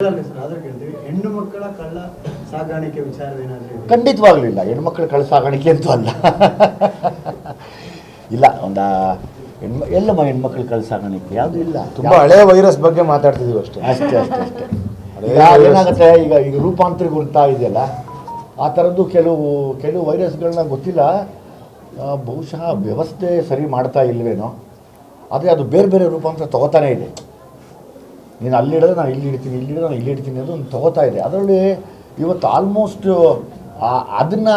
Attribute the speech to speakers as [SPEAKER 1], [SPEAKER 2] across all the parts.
[SPEAKER 1] ಹೆಣ್ಣು ಮಕ್ಕಳ ಕಳ್ಳ ಸಾಗಾಣಿಕೆ ವಿಚಾರವೇನಾದ್ರೂ?
[SPEAKER 2] ಹೆಣ್ಣು ಹೆಣ್ಮಕ್ಳ ಕಳ್ಳ ಸಾಗಾಣಿಕೆ ಅಂತೂ ಅಲ್ಲ. ಇಲ್ಲ ಒಂದ ಹೆಣ್ಮ ಎಲ್ಲಮ್ಮ ಹೆಣ್ಮಕ್ಳ ಕಳ್ಳ ಸಾಗಾಣಿಕೆ ಯಾವುದು ಇಲ್ಲ.
[SPEAKER 3] ತುಂಬಾ ಹಳೆ ವೈರಸ್ ಬಗ್ಗೆ ಮಾತಾಡ್ತಿದೀವಿ ಅಷ್ಟೇ.
[SPEAKER 2] ಅಷ್ಟೇ ಅಷ್ಟೇ ಅಷ್ಟೇ.
[SPEAKER 3] ಏನಾಗುತ್ತೆ
[SPEAKER 2] ಈಗ ಏನಾಗುತ್ತೆ ಈಗ ಈಗ ಗುರುತಾ ಇದೆಯಲ್ಲ ಆ ಥರದ್ದು ಕೆಲವು ಕೆಲವು ವೈರಸ್ಗಳನ್ನ ಗೊತ್ತಿಲ್ಲ. ಬಹುಶಃ ವ್ಯವಸ್ಥೆ ಸರಿ ಮಾಡ್ತಾ ಇಲ್ವೇನೋ. ಆದರೆ ಅದು ಬೇರೆ ಬೇರೆ ರೂಪಾಂತರ ತಗೋತಾನೆ ಇದೆ. ನೀನು ಅಲ್ಲಿ ಹಿಡಿದ್ರೆ ನಾನು ಇಲ್ಲಿ ಇಡ್ತೀನಿ ಇಲ್ಲಿ ಹಿಡಿದ್ರೆ ನಾನು ಇಲ್ಲಿ ಇಡ್ತೀನಿ ಅದು ಒಂದು ತಗೋತಾ ಇದೆ. ಅದರಲ್ಲಿ ಇವತ್ತು ಆಲ್ಮೋಸ್ಟ್ ಅದನ್ನು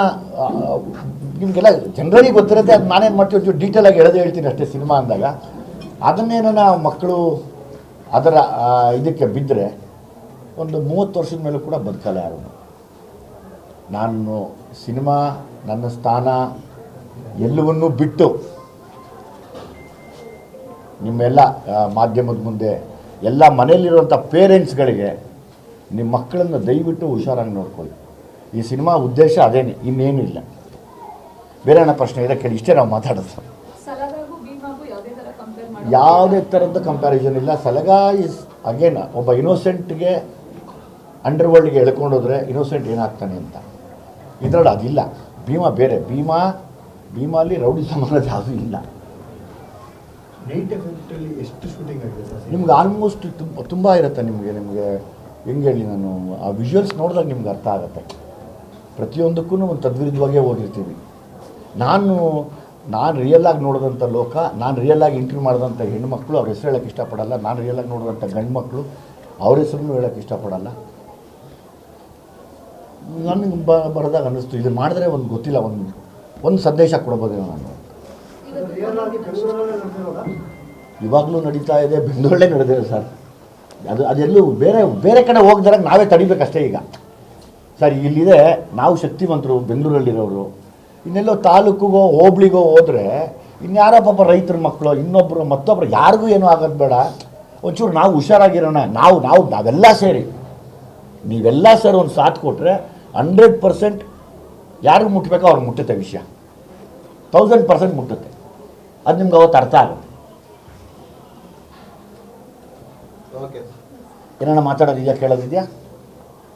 [SPEAKER 2] ನಿಮಗೆಲ್ಲ ಜನರಲಿ ಗೊತ್ತಿರುತ್ತೆ, ಅದು ನಾನೇನು ಮಾಡ್ತೀವಿ ಡೀಟೇಲ್ ಆಗಿ ಹೇಳದೆ ಹೇಳ್ತೀನಿ ಅಷ್ಟೇ ಸಿನಿಮಾ ಅಂದಾಗ. ಅದನ್ನೇನ ಮಕ್ಕಳು ಅದರ ಇದಕ್ಕೆ ಬಿದ್ದರೆ ಒಂದು ಮೂವತ್ತು ವರ್ಷದ ಮೇಲೂ ಕೂಡ ಬದುಕಲ್ಲ ಯಾರು ನಾನು ಸಿನಿಮಾ ನನ್ನ ಸ್ಥಾನ ಎಲ್ಲವನ್ನೂ ಬಿಟ್ಟು ನಿಮ್ಮೆಲ್ಲ ಮಾಧ್ಯಮದ ಮುಂದೆ ಎಲ್ಲ ಮನೆಯಲ್ಲಿರುವಂಥ ಪೇರೆಂಟ್ಸ್ಗಳಿಗೆ ನಿಮ್ಮ ಮಕ್ಕಳನ್ನು ದಯವಿಟ್ಟು ಹುಷಾರಾಗಿ ನೋಡ್ಕೊಳ್ಳಿ. ಈ ಸಿನಿಮಾ ಉದ್ದೇಶ ಅದೇನೆ ಇನ್ನೇನು ಇಲ್ಲ. ಬೇರೆ ಏನೋ ಪ್ರಶ್ನೆ ಇದೆ ಕೇಳಿ ಇಷ್ಟೇ ನಾವು ಮಾತಾಡೋದು.
[SPEAKER 4] ಯಾವುದೇ
[SPEAKER 2] ಥರದ ಕಂಪ್ಯಾರಿಸನ್ ಇಲ್ಲ. ಸಲಗಾ ಇಸ್ ಅಗೇನ್ ಒಬ್ಬ ಇನೋಸೆಂಟ್ಗೆ ಅಂಡರ್ ವರ್ಲ್ಡ್ಗೆ ಎಳ್ಕೊಂಡೋದ್ರೆ ಇನೋಸೆಂಟ್ ಏನಾಗ್ತಾನೆ ಅಂತ. ಇದರಲ್ಲಿ ಅದಿಲ್ಲ. ಭೀಮಾ ಬೇರೆ. ಭೀಮಾ ಭೀಮಾಲಿ ರೌಡಿ ಸಮಾನದ ಯಾವುದೂ ಇಲ್ಲ.
[SPEAKER 1] ನೈಟ್ ಎಫೆಕ್ಟ್ ಅಲ್ಲಿ ಎಷ್ಟು ಶೂಟಿಂಗ್ ಆಗಿದೆ
[SPEAKER 2] ನಿಮ್ಗೆ ಆಲ್ಮೋಸ್ಟ್ ತುಂಬ ತುಂಬ ಇರುತ್ತೆ ನಿಮಗೆ ನಿಮಗೆ ಹೆಂಗೆ ಹೇಳಿ ನಾನು, ಆ ವಿಜುವಲ್ಸ್ ನೋಡಿದಾಗ ನಿಮ್ಗೆ ಅರ್ಥ ಆಗುತ್ತೆ. ಪ್ರತಿಯೊಂದಕ್ಕೂ ಒಂದು ತದ್ವಿರುದ್ಧವಾಗೇ ಹೋಗಿರ್ತೀವಿ ನಾನು ನಾನು ರಿಯಲಾಗಿ ನೋಡಿದಂಥ ಲೋಕ, ನಾನು ರಿಯಲಾಗಿ ಇಂಟರ್ವ್ಯೂ ಮಾಡಿದಂಥ ಹೆಣ್ಮಕ್ಳು ಅವ್ರ ಹೆಸರು ಹೇಳೋಕ್ಕೆ ಇಷ್ಟಪಡಲ್ಲ, ನಾನು ರಿಯಲಾಗಿ ನೋಡಿದಂಥ ಗಂಡು ಮಕ್ಕಳು ಅವ್ರ ಹೆಸರನ್ನು ಹೇಳೋಕ್ಕೆ ಇಷ್ಟಪಡಲ್ಲ. ನನಗೆ ಬ, ಬರೆದಾಗ ಅನ್ನಿಸ್ತು, ಇದು ಮಾಡಿದ್ರೆ ಒಂದು ಗೊತ್ತಿಲ್ಲ, ಒಂದು ಒಂದು ಸಂದೇಶ ಕೊಡ್ಬೋದೇನೋ ನಾನು
[SPEAKER 1] ರಿಯಲ್ ಆಗಿ ಬೆಂಗಳೂರಲ್ಲೇ ನಡೆದಿರೋದಾ
[SPEAKER 2] ಇವಾಗಲೂ ನಡೀತಾ ಇದೆ, ಬೆಂಗಳೂರಲ್ಲೇ ನಡೆದಿದೆ ಸರ್. ಅದು ಅದೆಲ್ಲೂ ಬೇರೆ ಬೇರೆ ಕಡೆ ಹೋಗ್ದಾಗ ನಾವೇ ತಡಿಬೇಕಷ್ಟೇ ಈಗ. ಸರ್, ಇಲ್ಲಿದೆ ನಾವು ಶಕ್ತಿವಂತರು, ಬೆಂಗಳೂರಲ್ಲಿರೋರು. ಇನ್ನೆಲ್ಲೋ ತಾಲೂಕಿಗೋ, ಹೋಬ್ಳಿಗೋ ಹೋದರೆ ಇನ್ಯಾರೋ ಪಾಪ ರೈತರ ಮಕ್ಕಳು ಇನ್ನೊಬ್ಬರು ಮತ್ತೊಬ್ಬರು ಯಾರಿಗೂ ಏನೂ ಆಗೋದು ಬೇಡ. ಒಂಚೂರು ನಾವು ಹುಷಾರಾಗಿರೋಣ. ನಾವು ನಾವು ನಾವೆಲ್ಲ ಸೇರಿ. ನೀವೆಲ್ಲ ಸರ್ ಒಂದು ಸಾಥ್ ಕೊಟ್ಟರೆ ಹಂಡ್ರೆಡ್ ಪರ್ಸೆಂಟ್ ಯಾರಿಗೂ ಮುಟ್ಟಬೇಕೋ ಅವ್ರಿಗೆ ಮುಟ್ಟುತ್ತೆ ವಿಷಯ. ತೌಸಂಡ್ ಪರ್ಸೆಂಟ್ ಮುಟ್ಟುತ್ತೆ. ಅದು ನಿಮ್ಗೆ ಅವತ್ತು ಅರ್ಥ ಆಗುತ್ತೆ.
[SPEAKER 3] ಓಕೆ
[SPEAKER 2] ಮಾತಾಡೋದು ಈಗ ಕೇಳೋದಿದೆಯಾ?